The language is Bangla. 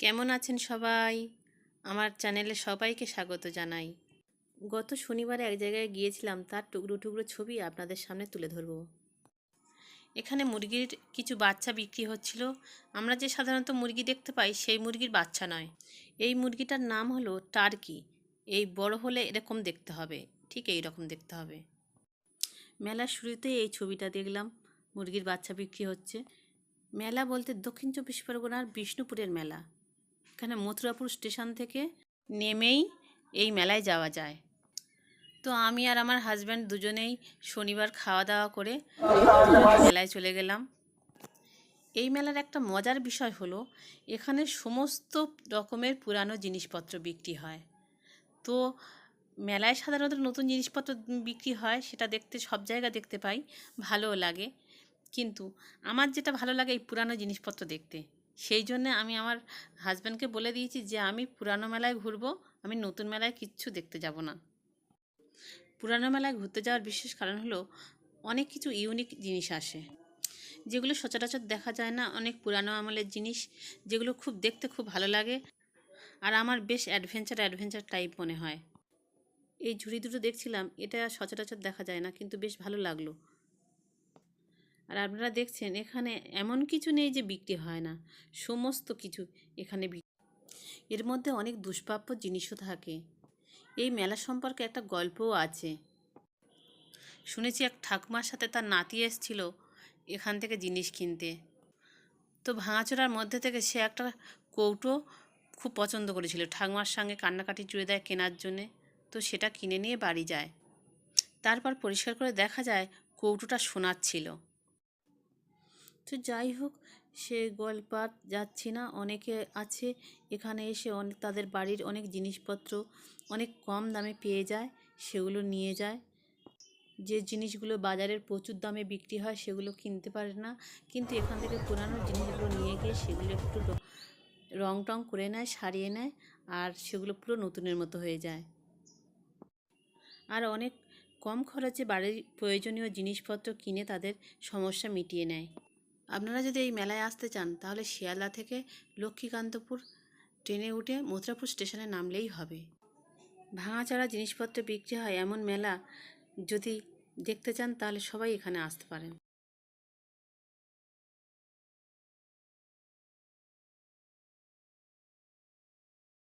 কেমন আছেন সবাই? আমার চ্যানেলে সবাইকে স্বাগত জানাই। গত শনিবারে এক জায়গায় গিয়েছিলাম, তার টুকরো টুকরো ছবি আপনাদের সামনে তুলে ধরব। এখানে মুরগির কিছু বাচ্চা বিক্রি হচ্ছিল। আমরা যে সাধারণত মুরগি দেখতে পাই, সেই মুরগির বাচ্চা নয়। এই মুরগিটার নাম হলো টার্কি। এই বড় হলে এরকম দেখতে হবে, ঠিক এই রকম দেখতে হবে। মেলার শুরুতে এই ছবিটা দেখলাম, মুরগির বাচ্চা বিক্রি হচ্ছে। মেলা বলতে দক্ষিণ চব্বিশ পরগনার বিষ্ণুপুরের মেলা। এখানে মথুরাপুর স্টেশন থেকে নেমেই এই মেলায় যাওয়া যায়। তো আমি আর আমার হাজব্যান্ড দুজনেই শনিবার খাওয়া দাওয়া করে মেলায় চলে গেলাম। এই মেলার একটা মজার বিষয় হলো, এখানে সমস্ত রকমের পুরানো জিনিসপত্র বিক্রি হয়। তো মেলায় সাধারণত নতুন জিনিসপত্র বিক্রি হয়, সেটা দেখতে, সব জায়গা দেখতে পাই, ভালোও লাগে। কিন্তু আমার যেটা ভালো লাগে এই পুরানো জিনিসপত্র দেখতে। সেই জন্যে আমি আমার হাজব্যান্ডকে বলে দিয়েছি যে, আমি পুরানো মেলায় ঘুরবো, আমি নতুন মেলায় কিচ্ছু দেখতে যাব না। পুরানো মেলায় ঘুরতে যাওয়ার বিশেষ কারণ হলো অনেক কিছু ইউনিক জিনিস আসে, যেগুলো সচরাচর দেখা যায় না, অনেক পুরানো আমলের জিনিস, যেগুলো খুব দেখতে খুব ভালো লাগে, আর আমার বেশ অ্যাডভেঞ্চার অ্যাডভেঞ্চার টাইপ মনে হয়। এই ঝুড়ি দুটো দেখছিলাম, এটা সচরাচর দেখা যায় না, কিন্তু বেশ ভালো লাগল। আর আপনারা দেখছেন, এখানে এমন কিছু নেই যে বিক্রি হয় না। সমস্ত কিছু এখানে এর মধ্যে অনেক দুষ্প্রাপ্য জিনিসও থাকে। এই মেলা সম্পর্কে একটা গল্পও আছে। শুনেছি এক ঠাকুমার সাথে তার নাতি এসছিল এখান থেকে জিনিস কিনতে। তো ভাঙাচোরার মধ্যে থেকে সে একটা কৌটো খুব পছন্দ করেছিল। ঠাকুমার সঙ্গে কান্নাকাটি চুড়ে দেয় কেনার জন্যে। তো সেটা কিনে নিয়ে বাড়ি যায়। তারপর পরিষ্কার করে দেখা যায় কৌটোটা সোনার ছিল। তো যাই হোক, সে গল্প আর যাচ্ছি না। অনেকে আছে, এখানে এসে অনেক তাদের বাড়ির অনেক জিনিসপত্র অনেক কম দামে পেয়ে যায়, সেগুলো নিয়ে যায়। যে জিনিসগুলো বাজারের প্রচুর দামে বিক্রি হয়, সেগুলো কিনতে পারে না। কিন্তু এখান থেকে পুরানো জিনিসগুলো নিয়ে গিয়ে সেগুলো একটু রং টং করে নেয়, সারিয়ে নেয়, আর সেগুলো পুরো নতুনের মতো হয়ে যায়। আর অনেক কম খরচে বাড়ির প্রয়োজনীয় জিনিসপত্র কিনে তাদের সমস্যা মিটিয়ে নেয়। আপনারা যদি এই মেলায় আসতে চান, তাহলে শিয়ালদা থেকে লক্ষ্মীকান্তপুর ট্রেনে উঠে মথুরাপুর স্টেশনে নামলেই হবে। ভাঙাচাড়া জিনিসপত্র বিক্রি হয় এমন মেলা যদি দেখতে চান, তাহলে সবাই এখানে আসতে পারেন।